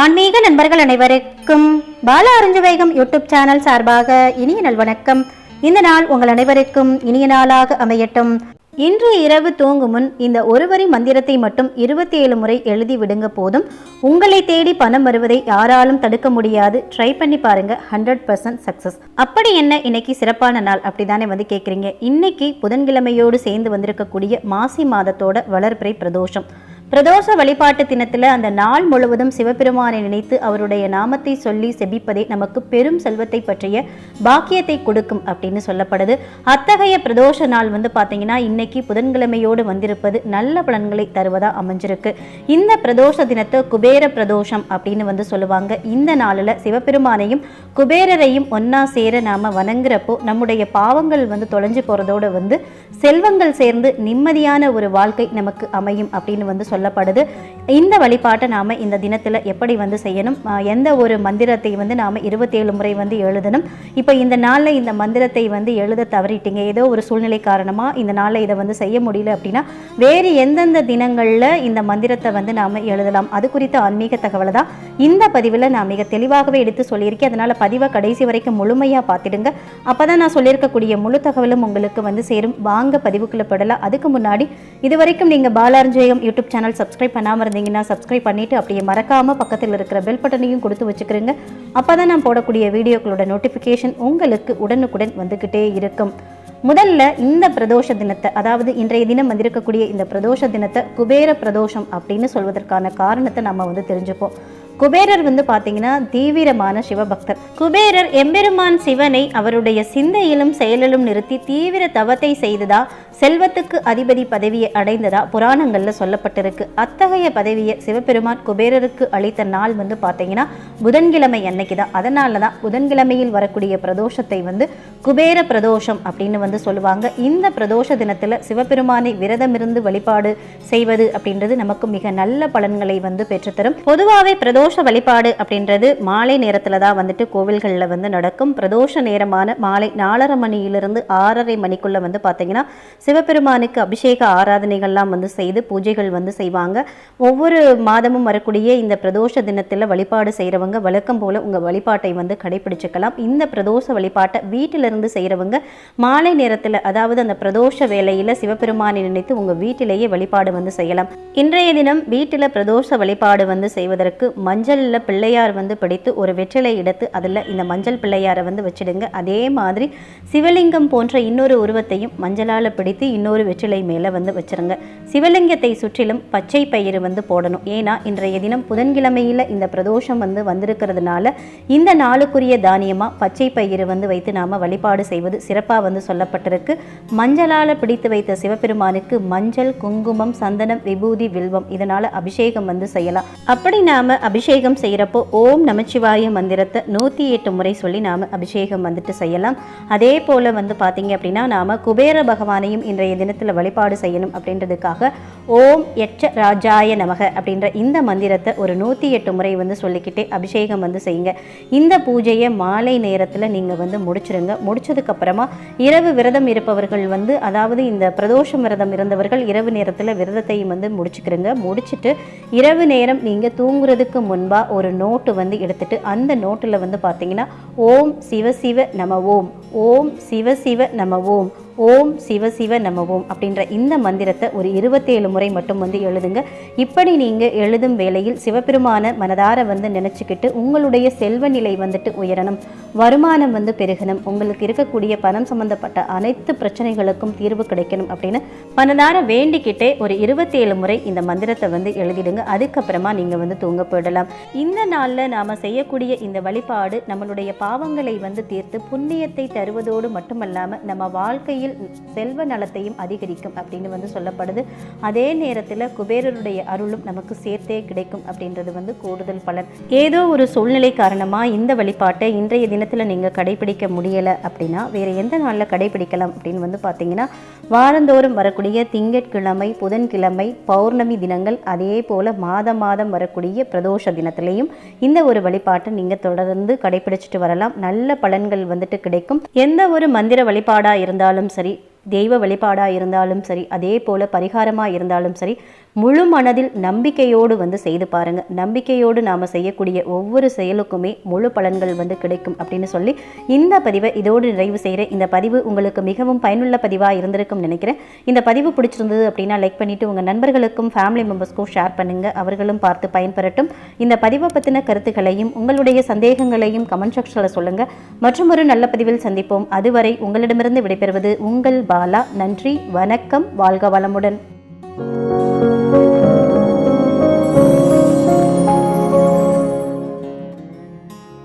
ஆன்மீக நண்பர்கள் அனைவருக்கும் பால அறிஞ்சுவேகம் யூடியூப் சேனல் சார்பாக இனிய நல்வணக்கம் இந்த நாள் உங்கள் அனைவருக்கும் இனிய நாளாக அமையட்டும். இன்று இரவு தூங்கும் முன் இந்த ஒருவரி மந்திரத்தை மட்டும் இருபத்தி ஏழு முறை எழுதி விடுங்க போதும். உங்களை தேடி பணம் வருவதை யாராலும் தடுக்க முடியாது. ட்ரை பண்ணி பாருங்க. ஹண்ட்ரட் பர்சன்ட் சக்சஸ் அப்படி என்ன? இன்னைக்கு சிறப்பான நாள் அப்படிதானே வந்து கேட்குறீங்க இன்னைக்கு புதன்கிழமையோடு சேர்ந்து வந்திருக்கக்கூடிய மாசி மாதத்தோட வளர்பிறை பிரதோஷம். பிரதோஷ வழிபாட்டு தினத்துல அந்த நாள் முழுவதும் சிவபெருமானை நினைத்து அவருடைய நாமத்தை சொல்லி செபிப்பதே நமக்கு பெரும் செல்வத்தை பற்றிய பாக்கியத்தை கொடுக்கும் அப்படின்னு சொல்லப்படுது. அத்தகைய பிரதோஷ நாள் வந்து பார்த்தீங்கன்னா இன்னைக்கு புதன்கிழமையோடு வந்திருப்பது நல்ல பலன்களை தருவதா அமைஞ்சிருக்கு. இந்த பிரதோஷ தினத்தை குபேர பிரதோஷம் அப்படின்னு வந்து சொல்லுவாங்க. இந்த நாளில் சிவபெருமானையும் குபேரரையும் ஒன்னா சேர நாம வணங்குறப்போ நம்முடைய பாவங்கள் வந்து தொலைஞ்சு போறதோட வந்து செல்வங்கள் சேர்ந்து நிம்மதியான ஒரு வாழ்க்கை நமக்கு அமையும் அப்படின்னு வந்து சொல்லப்படுது. இந்த வழிபாட்டை நாம இந்த தினத்தில் எப்படி வந்து செய்யணும்? எந்த ஒரு மந்திரத்தை வந்து நாம இருபத்தேழு முறை வந்து எழுதணும்? இப்போ இந்த நாளில் இந்த மந்திரத்தை வந்து எழுத தவறிட்டீங்க. ஏதோ ஒரு சூழ்நிலை காரணமா இந்த நாளில் இதை வந்து செய்ய முடியல அப்படின்னா வேறு எந்தெந்த தினங்கள்ல இந்த மந்திரத்தை வந்து நாம எழுதலாம்? அது குறித்த ஆன்மீக தகவலை தான் இந்த பதிவில் நான் மிக தெளிவாகவே எடுத்து சொல்லியிருக்கேன். அதனால பதிவை கடைசி வரைக்கும் முழுமையாக பார்த்துடுங்க. அப்பதான் நான் சொல்லியிருக்கக்கூடிய முழு தகவலும் உங்களுக்கு வந்து சேரும். வாங்க பதிவுக்குள்ளே படலாம் அதுக்கு முன்னாடி இது வரைக்கும் நீங்கள் பாலார்ஜெயம் யூடியூப் சேனல் சப்ஸ்கிரைப் பண்ணாமல் இருந்தீங்கன்னா சப்ஸ்கிரைப் பண்ணிட்டு அப்படியே மறக்காம பக்கத்தில் இருக்கிற பெல் பட்டனையும் கொடுத்து வச்சுக்கிறீங்க. அப்பதான் நான் போடக்கூடிய வீடியோக்களோட நோட்டிஃபிகேஷன் உங்களுக்கு உடனுக்குடன் வந்துக்கிட்டே இருக்கும். முதல்ல இந்த பிரதோஷ தினத்தை அதாவது இன்றைய தினம் வந்திருக்கக்கூடிய இந்த பிரதோஷ தினத்தை குபேர பிரதோஷம் அப்படின்னு சொல்வதற்கான காரணத்தை நம்ம வந்து தெரிஞ்சுப்போம். குபேரர் வந்து பார்த்தீங்கன்னா தீவிரமான சிவபக்தர். குபேரர் எம்பெருமான் சிவனை அவருடைய சிந்தையிலும் செயலிலும் நிறுத்தி தீவிர தவத்தை செய்ததா செல்வத்துக்கு அதிபதி பதவியை அடைந்ததா புராணங்கள்ல சொல்லப்பட்டிருக்கு. அத்தகைய பதவியை சிவபெருமான் குபேரருக்கு அளித்த நாள் வந்து பார்த்தீங்கன்னா புதன்கிழமை அன்னைக்கு தான். அதனால தான் புதன்கிழமையில் வரக்கூடிய பிரதோஷத்தை வந்து குபேர பிரதோஷம் அப்படின்னு வந்து சொல்லுவாங்க. இந்த பிரதோஷ தினத்துல சிவபெருமானை விரதமிருந்து வழிபாடு செய்வது அப்படின்றது நமக்கு மிக நல்ல பலன்களை வந்து பெற்றுத்தரும். பொதுவாகவே பிரதோஷ வழிபாடு அப்படின்றது மாலை நேரத்தில் தான் வந்துட்டு கோவில்களில் வந்து நடக்கும். பிரதோஷ நேரமான மாலை நாலரை மணியிலிருந்து ஆறரை மணிக்குள்ளே வந்து பார்த்தீங்கன்னா சிவபெருமானுக்கு அபிஷேக ஆராதனைகள்லாம் வந்து செய்து பூஜைகள் வந்து செய்வாங்க. ஒவ்வொரு மாதமும் வரக்கூடிய இந்த பிரதோஷ தினத்தில் வழிபாடு செய்கிறவங்க வழக்கம் போல உங்கள் வழிபாட்டை வந்து கடைபிடிச்சுக்கலாம். இந்த பிரதோஷ வழிபாட்டை வீட்டிலிருந்து செய்கிறவங்க மாலை நேரத்தில் அதாவது அந்த பிரதோஷ வேலையில் சிவபெருமானை நினைத்து உங்கள் வீட்டிலேயே வழிபாடு வந்து செய்யலாம். இன்றைய தினம் வீட்டில் பிரதோஷ வழிபாடு வந்து செய்வதற்கு மஞ்சளில் பிள்ளையார் வந்து பிடித்து ஒரு வெற்றிலை எடுத்து அதில் இந்த மஞ்சள் பிள்ளையாரை வந்து வச்சிடுங்க. அதே மாதிரி சிவலிங்கம் போன்ற இன்னொரு உருவத்தையும் மஞ்சளால் பிடித்து இன்னொரு வெற்றிலை மேலே வந்து வச்சிருங்க. சிவலிங்கத்தை சுற்றிலும் பச்சை பயிறு வந்து போடணும். ஏன்னா இன்றைய தினம் புதன்கிழமையில் இந்த பிரதோஷம் வந்து வந்திருக்கிறதுனால இந்த நாளுக்குரிய தானியமாக பச்சை பயிறு வந்து வைத்து நாம் வழிபாடு செய்வது சிறப்பாக வந்து சொல்லப்பட்டிருக்கு. மஞ்சளால் பிடித்து வைத்த சிவபெருமானுக்கு மஞ்சள் குங்குமம் சந்தனம் விபூதி வில்வம் இதனால் அபிஷேகம் வந்து செய்யலாம். அப்படி நாம் அபிஷேகம் செய்கிறப்போ ஓம் நமச்சிவாய மந்திரத்தை நூற்றி எட்டு முறை சொல்லி நாம் அபிஷேகம் வந்துட்டு செய்யலாம். அதே போல் வந்து பார்த்தீங்க அப்படின்னா நாம் குபேர பகவானையும் இன்றைய தினத்தில் வழிபாடு செய்யணும் அப்படின்றதுக்காக ஓம் எச்ச ராஜாய நமக அப்படின்ற இந்த மந்திரத்தை ஒரு நூற்றி எட்டு முறை வந்து சொல்லிக்கிட்டே அபிஷேகம் வந்து செய்யுங்க. இந்த பூஜையை மாலை நேரத்தில் நீங்கள் வந்து முடிச்சிருங்க. முடிச்சதுக்கப்புறமா இரவு விரதம் இருப்பவர்கள் வந்து அதாவது இந்த பிரதோஷம் விரதம் இருந்தவர்கள் இரவு நேரத்தில் விரதத்தையும் வந்து முடிச்சுக்கிறங்க முடிச்சுட்டு இரவு நேரம் நீங்கள் தூங்குறதுக்கு முன்பாக ஒரு நோட்டு வந்து எடுத்துட்டு அந்த நோட்டில் வந்து பார்த்தீங்கன்னா ஓம் சிவ சிவ நம ஓம் ஓம் சிவ சிவ நம ஓம் ஓம் சிவ சிவ நம ஓம் அப்படின்ற இந்த மந்திரத்தை ஒரு இருபத்தேழு முறை மட்டும் வந்து எழுதுங்க. இப்படி நீங்கள் எழுதும் வேளையில் சிவபெருமான மனதார வந்து நினச்சிக்கிட்டு உங்களுடைய செல்வ நிலை வந்துட்டு உயரணும். வருமானம் வந்து பெருகணும். உங்களுக்கு இருக்கக்கூடிய பணம் சம்பந்தப்பட்ட அனைத்து பிரச்சனைகளுக்கும் தீர்வு கிடைக்கணும் அப்படின்னு மனதார வேண்டிக்கிட்டே ஒரு இருபத்தேழு முறை இந்த மந்திரத்தை வந்து எழுதிடுங்க. அதுக்கப்புறமா நீங்கள் வந்து தூங்க போயிடலாம். இந்த நாளில் நாம் செய்யக்கூடிய இந்த வழிபாடு நம்மளுடைய பாவங்களை வந்து தீர்த்து புண்ணியத்தை தருவதோடு மட்டுமல்லாமல் நம்ம வாழ்க்கையில் செல்வ நலத்தையும் அதிகரிக்கும் அப்படின்னு வந்து சொல்லப்படுது. அதே நேரத்தில் குபேரருடைய அருளும் நமக்கு சேர்த்தே கிடைக்கும் அப்படின்றது வந்து கூடுதல் பலன். ஏதோ ஒரு சூழ்நிலை காரணமாக இந்த வழிபாட்டை இன்றைய தினத்தில் நீங்கள் கடைபிடிக்க முடியலை அப்படின்னா வேறு எந்த நாளில் கடைபிடிக்கலாம் அப்படின்னு வந்து பார்த்தீங்கன்னா வாரந்தோறும் வரக்கூடிய திங்கட்கிழமை புதன்கிழமை பௌர்ணமி தினங்கள் அதே போல் மாதம் மாதம் வரக்கூடிய பிரதோஷ தினத்திலையும் இந்த ஒரு வழிபாட்டை நீங்கள் தொடர்ந்து கடைபிடிச்சிட்டு வரலாம். நல்ல பலன்கள் வந்துட்டு கிடைக்கும். எந்த ஒரு மந்திர வழிபாடாக இருந்தாலும் சரி தெய்வ வழிபாடாக இருந்தாலும் சரி அதே போல் பரிகாரமாக இருந்தாலும் சரி முழு மனதில் நம்பிக்கையோடு வந்து செய்து பாருங்கள் நம்பிக்கையோடு நாம் செய்யக்கூடிய ஒவ்வொரு செயலுக்குமே முழு பலன்கள் வந்து கிடைக்கும் அப்படின்னு சொல்லி இந்த பதிவை இதோடு நிறைவு செய்கிறேன் இந்த பதிவு உங்களுக்கு மிகவும் பயனுள்ள பதிவாக இருந்திருக்கும் நினைக்கிறேன். இந்த பதிவு பிடிச்சிருந்தது அப்படின்னா லைக் பண்ணிவிட்டு உங்கள் நண்பர்களுக்கும் ஃபேமிலி மெம்பர்ஸ்க்கும் ஷேர் பண்ணுங்கள் அவர்களும் பார்த்து பயன்பெறட்டும். இந்த பதிவை பற்றின கருத்துக்களையும் உங்களுடைய சந்தேகங்களையும் கமெண்ட் செக்ஷனில் சொல்லுங்கள் மற்றும் ஒரு நல்ல பதிவில் சந்திப்போம். அதுவரை உங்களிடமிருந்து விடைபெறுவது உங்கள் தாலா நன்றி வணக்கம் வாழ்க வளமுடன்.